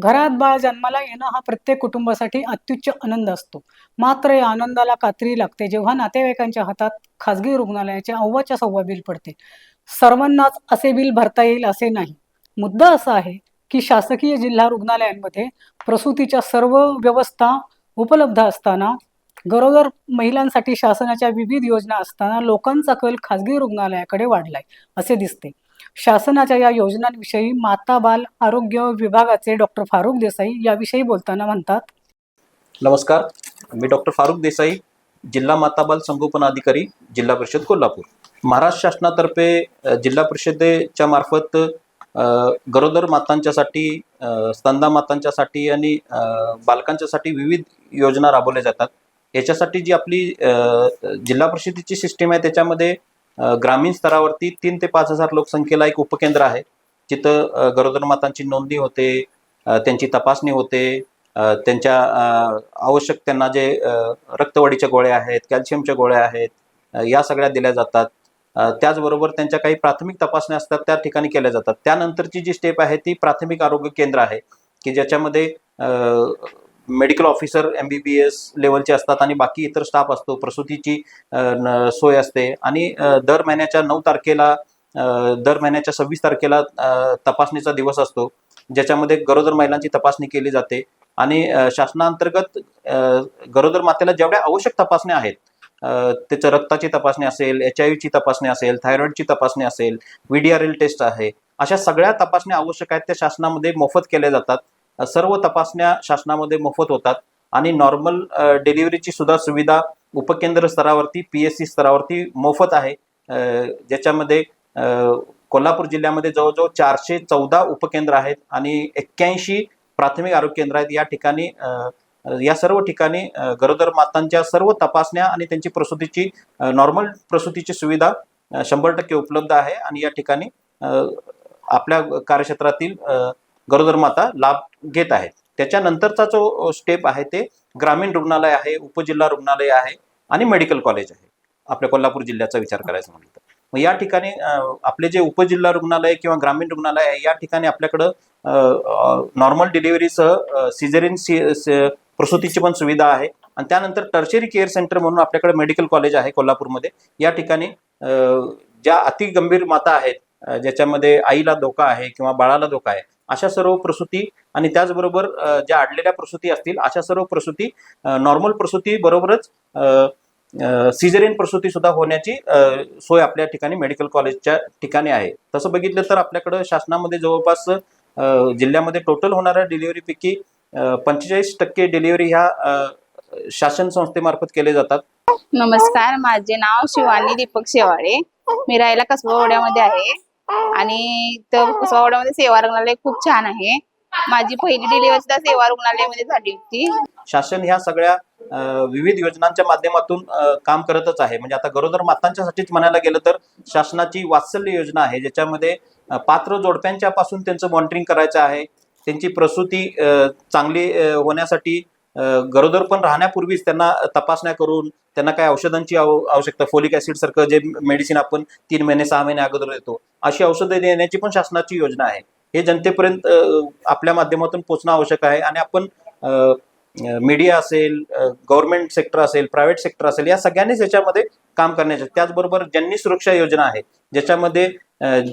घरात बाळ जन्माला येणं हा प्रत्येक कुटुंबासाठी अत्युच्च आनंद असतो. मात्र या आनंदाला कात्री लागते जेव्हा नातेवाईकांच्या हातात खाजगी रुग्णालयाचे अव्वाच्या सव्वा बिल पडते. सर्वांनाच असे बिल भरता येईल असे नाही. मुद्दा असा आहे की शासकीय जिल्हा रुग्णालयांमध्ये प्रसूतीच्या सर्व व्यवस्था उपलब्ध असताना गरोदर महिलांसाठी शासनाच्या विविध योजना असताना लोकांचा कल खाजगी रुग्णालयाकडे वाढलाय असे दिसते. शासनाच्या या योजनांविषयी माता बाल आरोग्य विभागाचे डॉक्टर फारुक देसाई याविषयी बोलताना म्हणतात. नमस्कार मी डॉक्टर फारुक देसाई जिल्हा माता बाल संगोपन अधिकारी जिल्हा परिषद कोल्हापूर. महाराष्ट्र शासनातर्फे जिल्हा परिषदेच्या मार्फत गरोदर मातांच्यासाठी स्तंदा मातांच्यासाठी आणि बालकांच्यासाठी विविध योजना राबवल्या जातात. याच्यासाठी जी आपली जिल्हा परिषदेची सिस्टीम आहे त्याच्यामध्ये ग्रामीण स्तरावरती तीन ते पाच हजार लोकसंख्येला एक उपकेंद्र आहे. जिथं गरोदर मातांची नोंदणी होते त्यांची तपासणी होते त्यांच्या आवश्यक त्यांना जे रक्तवाढीच्या गोळ्या आहेत कॅल्शियमच्या गोळ्या आहेत या सगळ्या दिल्या जातात. त्याचबरोबर त्यांच्या काही प्राथमिक तपासण्या असतात त्या ठिकाणी केल्या जातात. त्यानंतरची जी स्टेप आहे ती प्राथमिक आरोग्य केंद्र आहे की ज्याच्यामध्ये medical officer M B B S लेवलचे असतात आणि बाकी इतर स्टाफ असतो. प्रसूतीची सोय असते. आणि दर महिन्याच्या नऊ तारखेला दर महिन्याच्या सव्वीस तारखेला तपासणीचा दिवस असतो ज्याच्यामध्ये गरोदर महिलांची तपासणी केली जाते. आणि अ, शासनाअंतर्गत गरोदर मातेला जेवढ्या आवश्यक तपासण्या आहेत त्याचं रक्ताची तपासणी असेल एच आय व्हीची तपासणी असेल थायरॉईडची तपासणी असेल V D R L test आहे अशा सगळ्या तपासण्या आवश्यक आहेत त्या शासनामध्ये मोफत केल्या जातात. सर्व तपासण्या शासनामध्ये मोफत होतात आणि नॉर्मल डिलिव्हरीची सुद्धा सुविधा उपकेंद्र स्तरावरती पी एस सी स्तरावरती मोफत आहे. ज्याच्यामध्ये कोल्हापूर जिल्ह्यामध्ये जवळजवळ चारशे चौदा उपकेंद्र आहेत आणि एक्क्याऐंशी प्राथमिक आरोग्य केंद्र आहेत. या ठिकाणी या सर्व ठिकाणी गरोदर मातांच्या सर्व तपासण्या आणि त्यांची प्रसूतीची नॉर्मल प्रसूतीची सुविधा शंभर टक्के उपलब्ध आहे. आणि या ठिकाणी आपल्या कार्यक्षेत्रातील गरोदर माता लाभ घेत आहेत. त्याच्यानंतरचा जो स्टेप आहे ते ग्रामीण रुग्णालय आहे उपजिल्हा रुग्णालय आहे आणि मेडिकल कॉलेज आहे. आपल्या कोल्हापूर जिल्ह्याचा विचार करायचा म्हणलं तर. मग या ठिकाणी आपले जे उपजिल्हा रुग्णालय किंवा ग्रामीण रुग्णालय आहे या ठिकाणी आपल्याकडं नॉर्मल डिलिव्हरीसह सिझेरिन सी प्रसूतीची पण सुविधा आहे. आणि त्यानंतर टर्शरी केअर सेंटर म्हणून आपल्याकडे मेडिकल कॉलेज आहे कोल्हापूरमध्ये. या ठिकाणी ज्या अति गंभीर माता आहेत ज्याच्यामध्ये आईला धोका आहे किंवा बाळाला धोका आहे अशा सर्व प्रसूती आणि त्याचबरोबर ज्या आडलेल्या प्रसूती असतील अशा सर्व प्रसूती नॉर्मल प्रसूती बरोबरच सिझेरियन प्रसूती सुद्धा होण्याची सोय आपल्या ठिकाणी मेडिकल कॉलेजच्या ठिकाणी आहे. तसं बघितलं तर आपल्याकडं शासनामध्ये जवळपास जिल्ह्यामध्ये टोटल होणाऱ्या डिलिव्हरीपैकी पंचेचाळीस टक्के डिलिव्हरी ह्या शासन संस्थेमार्फत केले जातात. नमस्कार माझे नाव शिवानी दीपक शेवाळे. मी राहायला कसबावाड्यामध्ये आहे. आणि इथं सेवा रुग्णालय खूप छान आहे. माझी पहिली डिलिव्हरी सुद्धा सेवा रुग्णालयामध्ये झाली होती. शासन ह्या सगळ्या विविध योजनांच्या माध्यमातून काम करतच आहे. म्हणजे आता गरोदर मातांच्यासाठीच म्हणायला गेलं तर शासनाची वात्सल्य योजना आहे ज्याच्यामध्ये पात्र जोडप्यांच्या पासून त्यांचं मॉनिटरिंग करायचं आहे. त्यांची प्रसूती चांगली होण्यासाठी गरोदर पण राहण्यापूर्वीच त्यांना तपासण्या करून त्यांना काय औषधांची आवश्यकता फोलिक ऍसिड सारखं जे मेडिसिन आपण तीन महिने सहा महिने अगोदर देतो अशी औषधं देण्याची पण शासनाची योजना आहे. हे जनतेपर्यंत आपल्या माध्यमातून पोहोचणं आवश्यक आहे आणि आपण मीडिया असेल गव्हर्नमेंट सेक्टर असेल प्रायव्हेट सेक्टर असेल या सगळ्यांनीच याच्यामध्ये काम करण्याचे त्याचबरोबर ज्यांनी सुरक्षा योजना आहे ज्याच्यामध्ये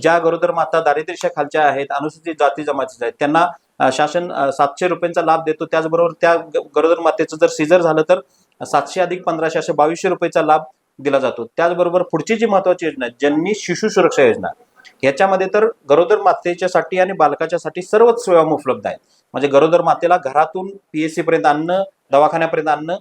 ज्या गरोदर माता दारिद्र्यच्या खालच्या आहेत अनुसूचित जाती जमातीच्या आहेत त्यांना शासन सातशे रुपयांचा लाभ देतो. त्याचबरोबर त्या ग- गरोदर मातेचं जर सीझर झालं तर सातशे अधिक पंधराशे असे बावीसशे रुपयाचा लाभ दिला जातो. त्याचबरोबर पुढची जी महत्वाची योजना आहे जननी शिशु सुरक्षा योजना ह्याच्यामध्ये तर गरोदर मातेच्यासाठी आणि बालकाच्यासाठी सर्वच सेवा उपलब्ध आहेत. म्हणजे गरोदर मातेला घरातून पीएससी पर्यंत आणणं दवाखान्यापर्यंत आणणं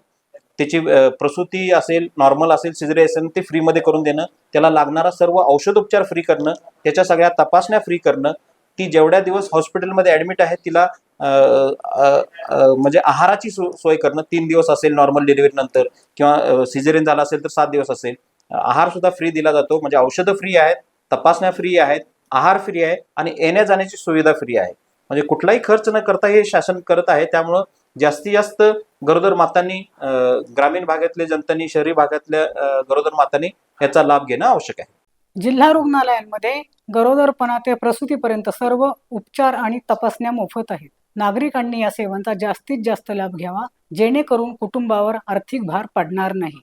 त्याची प्रसूती असेल नॉर्मल असेल सिजरी असेल ते फ्रीमध्ये करून देणं त्याला लागणारा सर्व औषधोपचार फ्री करणं त्याच्या सगळ्या तपासण्या फ्री करणं ती जेवढ्या दिवस हॉस्पिटलमध्ये ऍडमिट आहे तिला म्हणजे आहाराची सो- सोय करणं तीन दिवस असेल नॉर्मल डिलिव्हरी नंतर किंवा सिझेरियन झाला असेल तर सात दिवस असेल. आहार सुद्धा फ्री दिला जातो म्हणजे औषधं फ्री आहेत तपासण्या फ्री आहेत आहार फ्री आहे आणि येण्या जाण्याची सुविधा फ्री आहे. म्हणजे कुठलाही खर्च न करता हे शासन करत आहे त्यामुळं जास्तीत जास्त गरोदर मातांनी ग्रामीण भागातल्या जनतांनी शहरी भागातल्या गरोदर मातांनी याचा लाभ घेणं आवश्यक आहे. जिल्हा रुग्णालयांमध्ये गरोदरपणा ते प्रसूतीपर्यंत सर्व उपचार आणि तपासण्या मोफत आहेत. नागरिकांनी या सेवांचा जास्तीत जास्त लाभ घ्यावा जेणेकरून कुटुंबावर आर्थिक भार पडणार नाही.